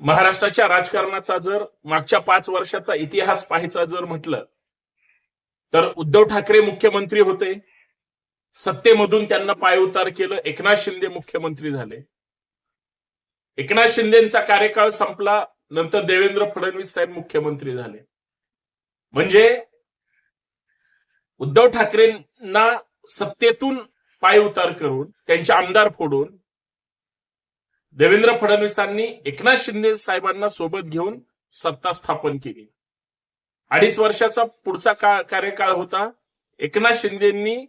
महाराष्ट्राच्या राजकारणाचा जर मागच्या पाच वर्षाचा इतिहास पाहायचा जर म्हटलं तर उद्धव ठाकरे मुख्यमंत्री होते. सत्तेमधून त्यांना पायउतार केलं एकनाथ शिंदे मुख्यमंत्री झाले. एकनाथ शिंदेचा कार्यकाळ संपला नंतर देवेंद्र फडणवीस साहेब मुख्यमंत्री झाले. म्हणजे उद्धव ठाकरेंना सत्तेतून पायउतार करून त्यांचे आमदार फोडून देवेंद्र फडणवीसांनी एकनाथ शिंदे साहेबांना सोबत घेऊन सत्ता स्थापन केली. अडीच वर्षाचा पुढचा का कार्यकाळ होता. एकनाथ शिंदेंनी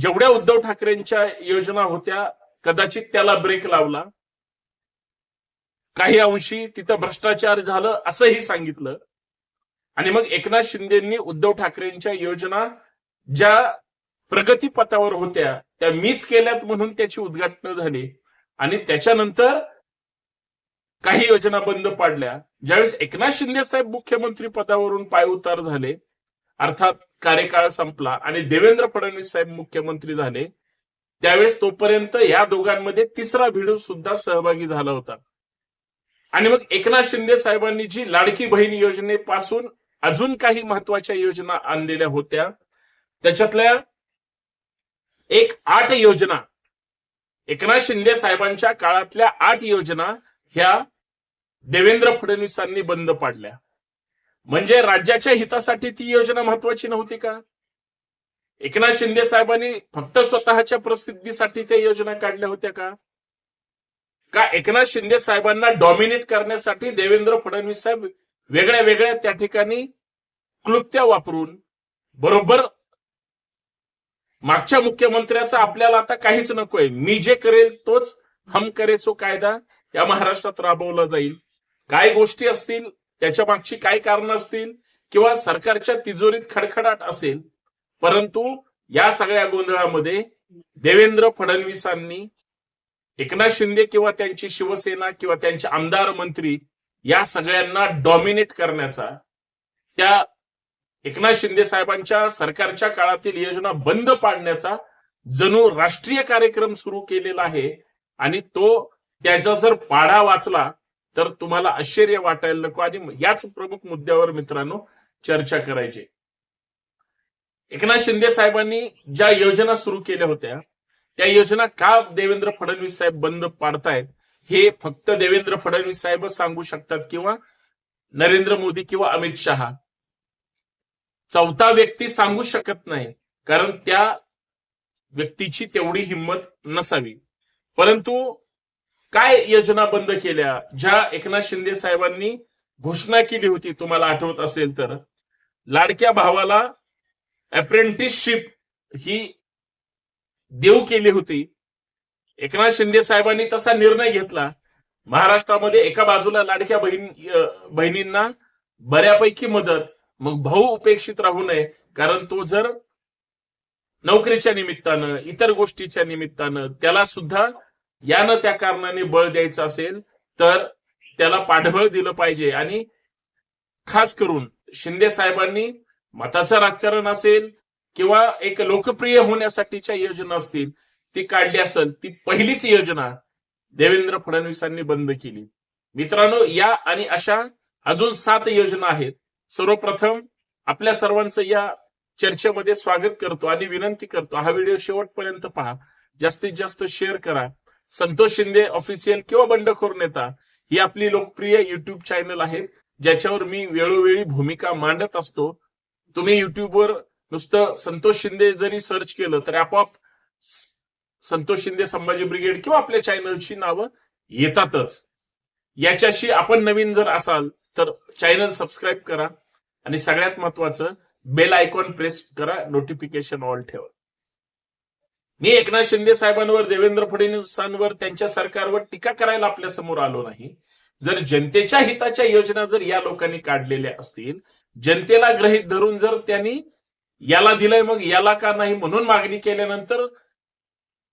जेवढ्या उद्धव ठाकरेंच्या योजना होत्या कदाचित त्याला ब्रेक लावला. काही अंशी तिथं भ्रष्टाचार झालं असंही सांगितलं. आणि मग एकनाथ शिंदेंनी उद्धव ठाकरेंच्या योजना ज्या प्रगतीपथावर होत्या त्या मीच केल्यात म्हणून त्याची उद्घाटन झाली. आणि त्याच्यानंतर काही योजना बंद पाडल्या. ज्यावेळेस एकनाथ शिंदे साहेब मुख्यमंत्री पदावरून पायउतार झाले अर्थात कार्यकाळ संपला आणि देवेंद्र फडणवीस साहेब मुख्यमंत्री झाले त्यावेळेस तोपर्यंत या दोघांमध्ये तिसरा भिडू सुद्धा सहभागी झाला होता. आणि मग एकनाथ शिंदे साहेबांनी जी लाडकी बहीण योजनेपासून अजून काही महत्त्वाच्या योजना आणलेल्या होत्या त्याच्यातल्या एक आठ योजना एकनाथ शिंदे साहेबांच्या काळातल्या आठ योजना ह्या देवेंद्र फडणवीसांनी बंद पाडल्या. म्हणजे राज्याच्या हितासाठी ती योजना महत्वाची नव्हती का? एकनाथ शिंदे साहेबांनी फक्त स्वतःच्या प्रसिद्धीसाठी त्या योजना काढल्या होत्या का? का एकनाथ शिंदे साहेबांना डॉमिनेट करण्यासाठी देवेंद्र फडणवीस साहेब वेगळ्या वेगळ्या त्या ठिकाणी क्लुप्त्या वापरून बरोबर मागच्या मुख्यमंत्र्याचा आपल्याला आता काहीच नकोय. मी जे करेल तोच हम करे सो कायदा या महाराष्ट्रात राबवला जाईल. काय गोष्टी असतील त्याच्या मागची काय कारणं असतील किंवा सरकारच्या तिजोरीत खडखडाट असेल परंतु या सगळ्या गोंधळामध्ये देवेंद्र फडणवीसांनी एकनाथ शिंदे किंवा त्यांची शिवसेना किंवा त्यांचे आमदार मंत्री या सगळ्यांना डॉमिनेट करण्याचा त्या एकनाथ शिंदे साहेबांच्या सरकारच्या काळातील योजना बंद पाडण्याचा जणू राष्ट्रीय कार्यक्रम सुरू केलेला आहे आणि तो त्याचा जर पाढा वाचला तर तुम्हाला आश्चर्य वाटायला नको आणि याच प्रमुख मुद्द्यावर मित्रांनो चर्चा करायची. एकनाथ शिंदे साहेबांनी ज्या योजना सुरू केल्या होत्या त्या योजना का देवेंद्र फडणवीस साहेब बंद पाडतायत हे फक्त देवेंद्र फडणवीस साहेबच सांगू शकतात किंवा नरेंद्र मोदी किंवा अमित शहा? चौथा व्यक्ती सांगू शकत नाही कारण त्या व्यक्तीची तेवढी हिंमत नसावी. परंतु काय योजना बंद केल्या? ज्या एकनाथ शिंदे साहेबांनी घोषणा केली होती तुम्हाला आठवत असेल तर लाडक्या भावाला अप्रेंटिसशिप ही देऊ केली होती. एकनाथ शिंदे साहेबांनी तसा निर्णय घेतला. महाराष्ट्रामध्ये एका बाजूला लाडक्या बहीण बहिणींना बऱ्यापैकी मदत मग भाऊ उपेक्षित राहू नये कारण तो जर नोकरीच्या निमित्तानं इतर गोष्टीच्या निमित्तानं त्याला सुद्धा यानं त्या कारणाने बळ द्यायचं असेल तर त्याला पाठबळ दिलं पाहिजे. आणि खास करून शिंदे साहेबांनी मताचं राजकारण असेल किंवा एक लोकप्रिय होण्यासाठीच्या योजना असतील ती काढली असेल ती पहिलीच योजना देवेंद्र फडणवीसांनी बंद केली. मित्रांनो या आणि अशा अजून सात योजना आहेत. सर्वप्रथम आपल्या सर्वांचं या चर्चेमध्ये स्वागत करतो आणि विनंती करतो. हा व्हिडिओ शेवटपर्यंत पहा. जास्तीत जास्त शेअर करा. संतोष शिंदे ऑफिशियल किंवा बंडखोर नेता ही आपली लोकप्रिय युट्यूब चॅनल आहे ज्याच्यावर मी वेळोवेळी भूमिका मांडत असतो. तुम्ही युट्यूबवर नुसतं संतोष शिंदे जरी सर्च केलं तर आपोआप संतोष शिंदे संभाजी ब्रिगेड किंवा आपल्या चॅनलची नावं येतातच. याच्याशी आपण नवीन जर असाल तर चॅनल सबस्क्राईब करा. आणि सगळ्यात महत्वाचं बेल आयकॉन प्रेस करा नोटिफिकेशन ऑल ठेवा. मी एकनाथ शिंदे साहेबांवर देवेंद्र फडणवीसांवर त्यांच्या सरकारवर टीका करायला आपल्यासमोर आलो नाही. जर जनतेच्या हिताच्या योजना जर या लोकांनी काढलेल्या असतील जनतेला ग्रहित धरून जर त्यांनी याला दिलंय मग याला का नाही म्हणून मागणी केल्यानंतर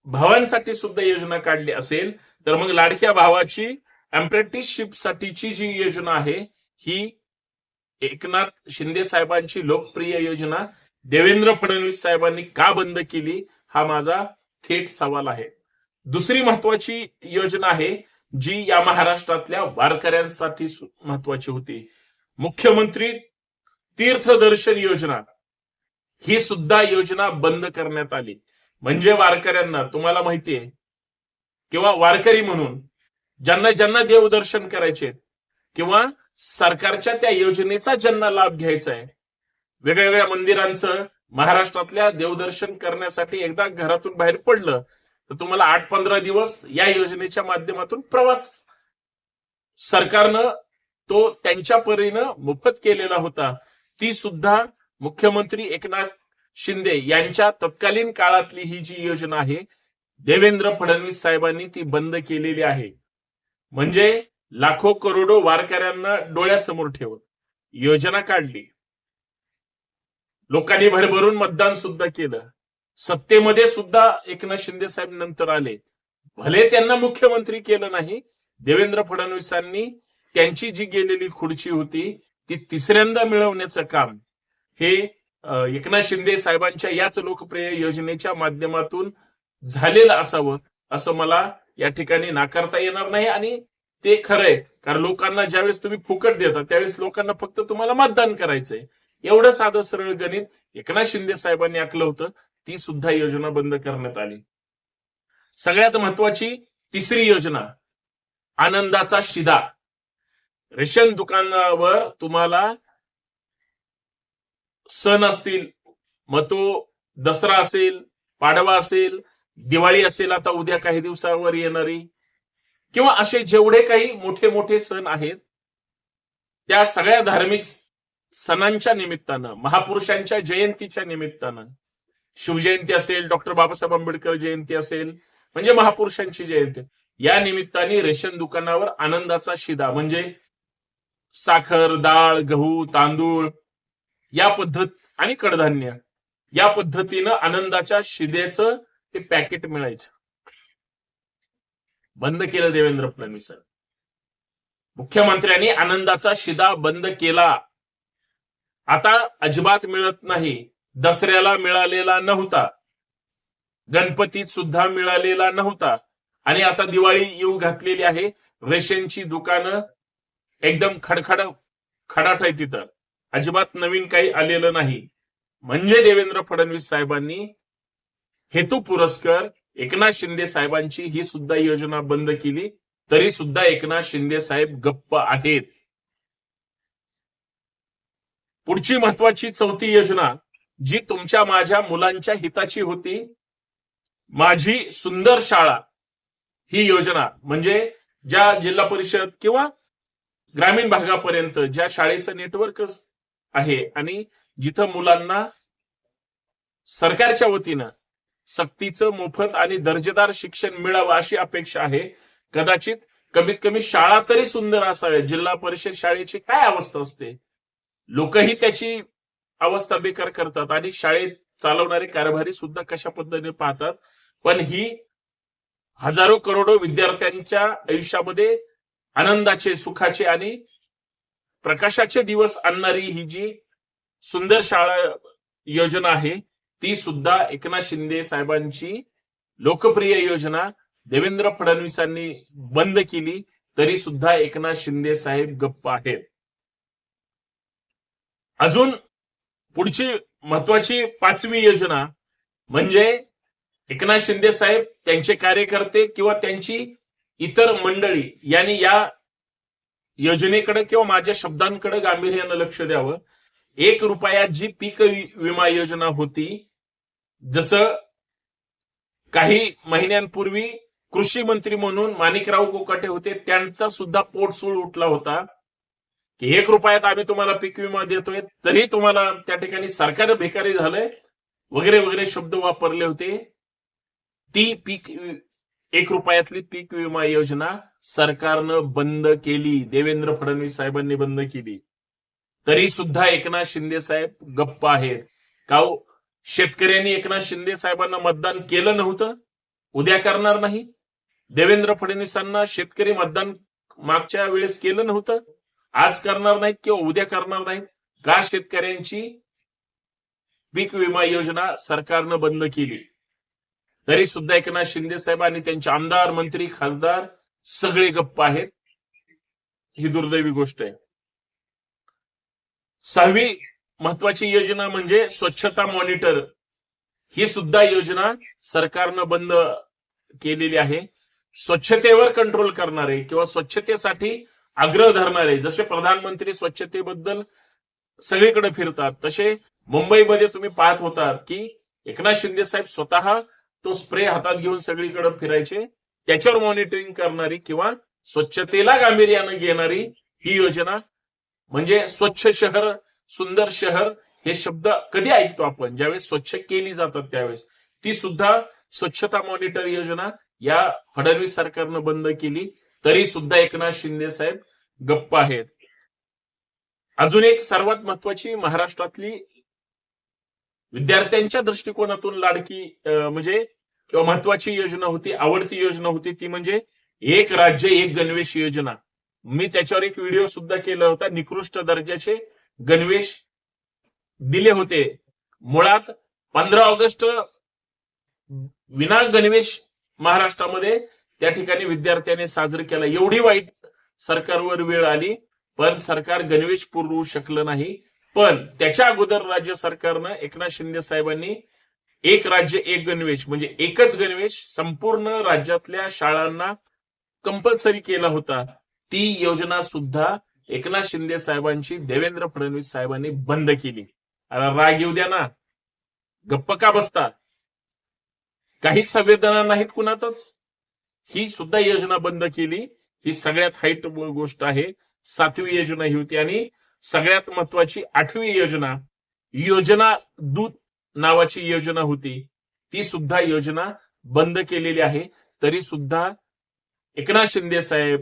भावांसाठी सुद्धा योजना काढली असेल तर मग लाडक्या भावाची अप्रेंटिसशिप साठीची जी योजना आहे ही एकनाथ शिंदे साहेबांची लोकप्रिय योजना. देवेंद्र फडणवीस साहेबांनी का बंद केली? हा माझा थेट सवाल आहे. दुसरी महत्वाची योजना आहे जी या महाराष्ट्रातल्या वारकऱ्यांसाठी महत्वाची होती. मुख्यमंत्री तीर्थदर्शन योजना. ही सुद्धा योजना बंद करण्यात आली. म्हणजे वारकऱ्यांना तुम्हाला माहितीये किंवा वारकरी म्हणून ज्यांना ज्यांना देवदर्शन करायचे किंवा सरकारच्या त्या योजनेचा ज्यांना लाभ घ्यायचा आहे वेगवेगळ्या मंदिरांचं महाराष्ट्रातल्या देवदर्शन करण्यासाठी एकदा घरातून बाहेर पडलं तर तुम्हाला आठ पंधरा दिवस या योजनेच्या माध्यमातून प्रवास सरकारनं तो त्यांच्या परीनं मोफत केलेला होता. ती सुद्धा मुख्यमंत्री एकनाथ शिंदे यांच्या तत्कालीन काळातली ही जी योजना आहे देवेंद्र फडणवीस साहेबांनी ती बंद केलेली आहे. म्हणजे लाखो करोडो वारकऱ्यांना डोळ्यासमोर ठेवून योजना काढली. लोकांनी भरभरून मतदान सुद्धा केलं. सत्तेमध्ये सुद्धा एकनाथ शिंदे साहेब नंतर आले. भले त्यांना मुख्यमंत्री केलं नाही देवेंद्र फडणवीसांनी त्यांची जी गेलेली खुर्ची होती ती तिसऱ्यांदा मिळवण्याचं काम हे एकनाथ शिंदे साहेबांच्या याच लोकप्रिय योजनेच्या माध्यमातून झालेलं असावं असं मला या ठिकाणी नाकारता येणार नाही आणि ते खरंय. कारण लोकांना ज्यावेळेस तुम्ही फुकट देता त्यावेळेस लोकांना फक्त तुम्हाला मतदान करायचंय. एवढं साधं सरळ गणित एकनाथ शिंदे साहेबांनी आखलं होतं. ती सुद्धा योजना बंद करण्यात आली. सगळ्यात महत्वाची तिसरी योजना आनंदाचा शिदा. रेशन दुकानावर तुम्हाला सण असतील मग तो दसरा असेल पाडवा असेल दिवाळी असेल आता उद्या काही दिवसावर येणारी. किंवा असे जेवढे काही मोठे मोठे सण आहेत त्या सगळ्या धार्मिक सणांच्या निमित्तानं महापुरुषांच्या जयंतीच्या निमित्तानं शिवजयंती असेल डॉक्टर बाबासाहेब आंबेडकर जयंती असेल म्हणजे महापुरुषांची जयंती या निमित्ताने रेशन दुकानावर आनंदाचा शिदा म्हणजे साखर डाळ गहू तांदूळ या पद्धत आणि कडधान्य या पद्धतीनं आनंदाच्या शिद्याचं ते पॅकेट मिळायचं. बंद केलं देवेंद्र फडणवीस मुख्यमंत्र्यांनी आनंदाचा शिदा बंद केला. आता अजिबात मिळत नाही. दसऱ्याला मिळालेला नव्हता. गणपतीत सुद्धा मिळालेला नव्हता. आणि आता दिवाळी येऊ घातलेली आहे. रेशनची दुकानं एकदम खडखड खडाट आहे तिथं. अजिबात नवीन काही आलेलं नाही. म्हणजे देवेंद्र फडणवीस साहेबांनी हेतू पुरस्कर एकनाथ शिंदे साहेबांची ही सुद्धा योजना बंद केली तरी सुद्धा एकनाथ शिंदे साहेब गप्प आहेत. पुढची महत्वाची चौथी योजना जी तुमच्या माझ्या मुलांच्या हिताची होती माझी सुंदर शाळा ही योजना म्हणजे ज्या जिल्हा परिषद किंवा ग्रामीण भागापर्यंत ज्या शाळेचं नेटवर्क आहे आणि जिथं मुलांना सरकारच्या वतीनं सक्तीचं मोफत आणि दर्जेदार शिक्षण मिळावं अशी अपेक्षा आहे. कदाचित कमीत कमी शाळा तरी सुंदर असाव्या जिल्हा परिषद शाळेची काय अवस्था असते? लोकही त्याची अवस्था बेकार करतात आणि शाळेत चालवणारे कारभारी सुद्धा कशा पद्धतीने पाहतात? पण ही हजारो करोडो विद्यार्थ्यांच्या आयुष्यामध्ये आनंदाचे सुखाचे आणि प्रकाशाचे दिवस आणणारी ही जी सुंदर शाळा योजना आहे ती सुद्धा एकनाथ शिंदे साहेबांची लोकप्रिय योजना देवेंद्र फडणवीसांनी बंद केली तरी सुद्धा एकनाथ शिंदे साहेब गप्प आहेत. अजून पुढची महत्वाची पाचवी योजना म्हणजे एकनाथ शिंदे साहेब त्यांचे कार्यकर्ते किंवा त्यांची इतर मंडळी यांनी या योजनेकडे किंवा माझ्या शब्दांकडे गांभीर्यानं लक्ष द्यावं. एक रुपयात जी पीक विमा योजना होती जसं काही महिन्यांपूर्वी कृषी मंत्री म्हणून माणिकराव कोकाटे होते त्यांचा सुद्धा पोटसूळ उठला होता. की एक रुपयात आम्ही तुम्हाला पीक विमा देतोय तरी तुम्हाला त्या ठिकाणी सरकार भिकारी झालंय वगैरे वगैरे शब्द वापरले होते. ती पीक एक रुपयातली पीक विमा योजना सरकारनं बंद केली देवेंद्र फडणवीस साहेबांनी बंद केली. तरी सुद्धा एकनाथ शिंदे साहेब गप्प आहेत. का हो? शेतकऱ्यांनी एकनाथ शिंदे साहेबांना मतदान केलं नव्हतं उद्या करणार नाही. देवेंद्र फडणवीसांना शेतकरी मतदान मागच्या वेळेस केलं नव्हतं आज करणार नाहीत किंवा उद्या करणार नाहीत. का शेतकऱ्यांची पीक विमा योजना सरकारनं बंद केली? तरी सुद्धा एकनाथ शिंदे साहेब आणि त्यांचे आमदार मंत्री खासदार सगळे गप्प आहेत. ही दुर्दैवी गोष्ट आहे. सहावी महत्वाची योजना म्हणजे स्वच्छता मॉनिटर. ही सुद्धा योजना सरकारनं बंद केलेली आहे. स्वच्छतेवर कंट्रोल करणारे किंवा स्वच्छतेसाठी आग्रह धरणारे जसे प्रधानमंत्री स्वच्छतेबद्दल सगळीकडे फिरतात तसे मुंबईमध्ये तुम्ही पाहत होतात की एकनाथ शिंदे साहेब स्वतः तो स्प्रे हातात घेऊन सगळीकडे फिरायचे. त्याच्यावर मॉनिटरिंग करणारी किंवा स्वच्छतेला गांभीर्यानं घेणारी ही योजना म्हणजे स्वच्छ शहर सुंदर शहर हे शब्द कधी ऐकतो आपण? ज्यावेळेस स्वच्छ केली जातात त्यावेळेस. ती सुद्धा स्वच्छता मॉनिटर योजना या फडणवीस सरकारनं बंद केली. तरी सुद्धा एकनाथ शिंदे साहेब गप्प आहेत. अजून एक सर्वात महत्वाची महाराष्ट्रातली विद्यार्थ्यांच्या दृष्टिकोनातून लाडकी म्हणजे किंवा महत्वाची योजना होती आवडती योजना होती ती म्हणजे एक राज्य एक गणवेश योजना. मी त्याच्यावर एक व्हिडिओ सुद्धा केला होता निकृष्ट दर्जाचे गणवेश दिले होते. मुळात पंधरा ऑगस्ट विना गणवेश महाराष्ट्रामध्ये त्या ठिकाणी विद्यार्थ्यांनी साजरी केला. एवढी वाईट सरकारवर वेळ आली पण सरकार गणवेश पुरवू शकलं नाही. पण त्याच्या अगोदर राज्य सरकारनं एकनाथ शिंदे साहेबांनी एक राज्य एक गणवेश म्हणजे एकच गणवेश संपूर्ण राज्यातल्या शाळांना कंपल्सरी केला होता. ती योजना सुद्धा एकनाथ शिंदे साहेबांची देवेंद्र फडणवीस साहेबांनी बंद केली. अरे राग येऊ द्या ना. गप्प का बसता? काहीच संवेदना नाहीत कुणातच. ही सुद्धा योजना बंद केली. ही सगळ्यात हाईट गोष्ट आहे. सातवी योजना ही होती आणि सगळ्यात महत्वाची आठवी योजना योजना दूत नावाची योजना होती. ती सुद्धा योजना बंद केलेली आहे. तरी सुद्धा एकनाथ शिंदे साहेब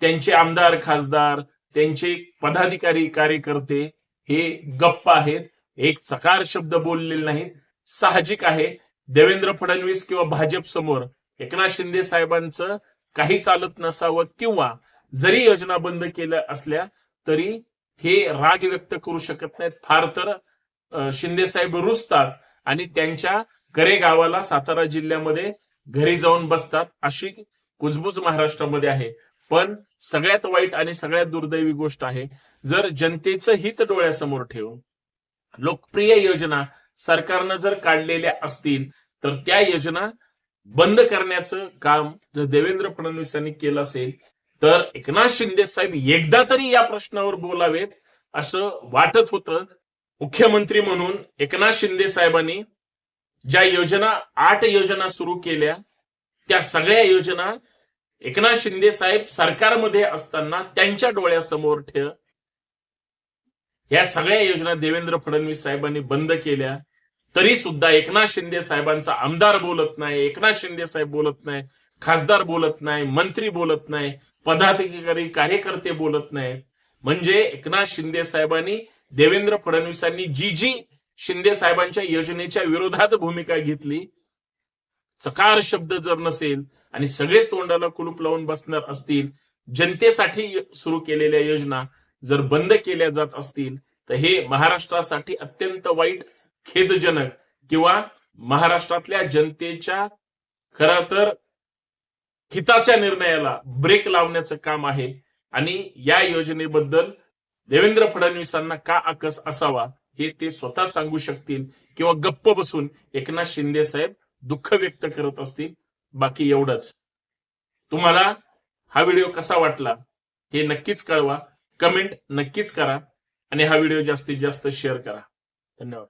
त्यांचे आमदार खासदार त्यांचे पदाधिकारी कार्यकर्ते हे गप्प आहेत. एक चकार शब्द बोललेले नाहीत. साहजिक आहे. देवेंद्र फडणवीस किंवा भाजप समोर एकनाथ शिंदे साहेबांचं काही चालत नसावं किंवा जरी योजना बंद केल्या असल्या तरी हे राग व्यक्त करू शकत नाहीत. फार तर शिंदे साहेब रुजतात आणि त्यांच्या करे गावाला सातारा जिल्ह्यामध्ये घरी जाऊन बसतात अशी कुजबूज महाराष्ट्रामध्ये आहे. पण सगळ्यात वाईट आणि सगळ्यात दुर्दैवी गोष्ट आहे जर जनतेचं हित डोळ्यासमोर ठेवून लोकप्रिय योजना सरकारनं जर काढलेल्या असतील तर त्या योजना बंद करण्याचं काम जर देवेंद्र फडणवीसांनी केलं असेल तर एकनाथ शिंदे साहेब एकदा तरी या प्रश्नावर बोलावेत असं वाटत होतं. मुख्यमंत्री म्हणून एकनाथ शिंदे साहेबांनी ज्या योजना आठ योजना सुरू केल्या त्या सगळ्या योजना एकनाथ शिंदे साहेब सरकारमध्ये असताना त्यांच्या डोळ्यासमोर ठेव. या सगळ्या योजना देवेंद्र फडणवीस साहेबांनी बंद केल्या. तरी सुद्धा एकनाथ शिंदे साहेबांचा आमदार बोलत नाही एकनाथ शिंदे साहेब बोलत नाही खासदार बोलत नाही मंत्री बोलत नाही पदाधिकारी कार्यकर्ते बोलत नाहीत. म्हणजे एकनाथ शिंदे साहेबांनी देवेंद्र फडणवीसांनी जी जी शिंदे साहेबांच्या योजनेच्या विरोधात भूमिका घेतली. चकार शब्द जर नसेल आणि सगळेच तोंडाला कुलूप लावून बसणार असतील जनतेसाठी सुरू केलेल्या योजना जर बंद केल्या जात असतील तर हे महाराष्ट्रासाठी अत्यंत वाईट खेदजनक किंवा महाराष्ट्रातल्या जनतेच्या खर तर हिताच्या निर्णयाला ब्रेक लावण्याचं काम आहे. आणि या योजनेबद्दल देवेंद्र फडणवीसांना का आकस असावा हे ते स्वतः सांगू शकतील किंवा गप्प बसून एकनाथ शिंदे साहेब दुःख व्यक्त करत असतील. बाकी एवढंच. तुम्हाला हा व्हिडिओ कसा वाटला हे नक्कीच कळवा. कमेंट नक्कीच करा आणि हा व्हिडिओ जास्तीत जास्त शेअर करा. धन्यवाद.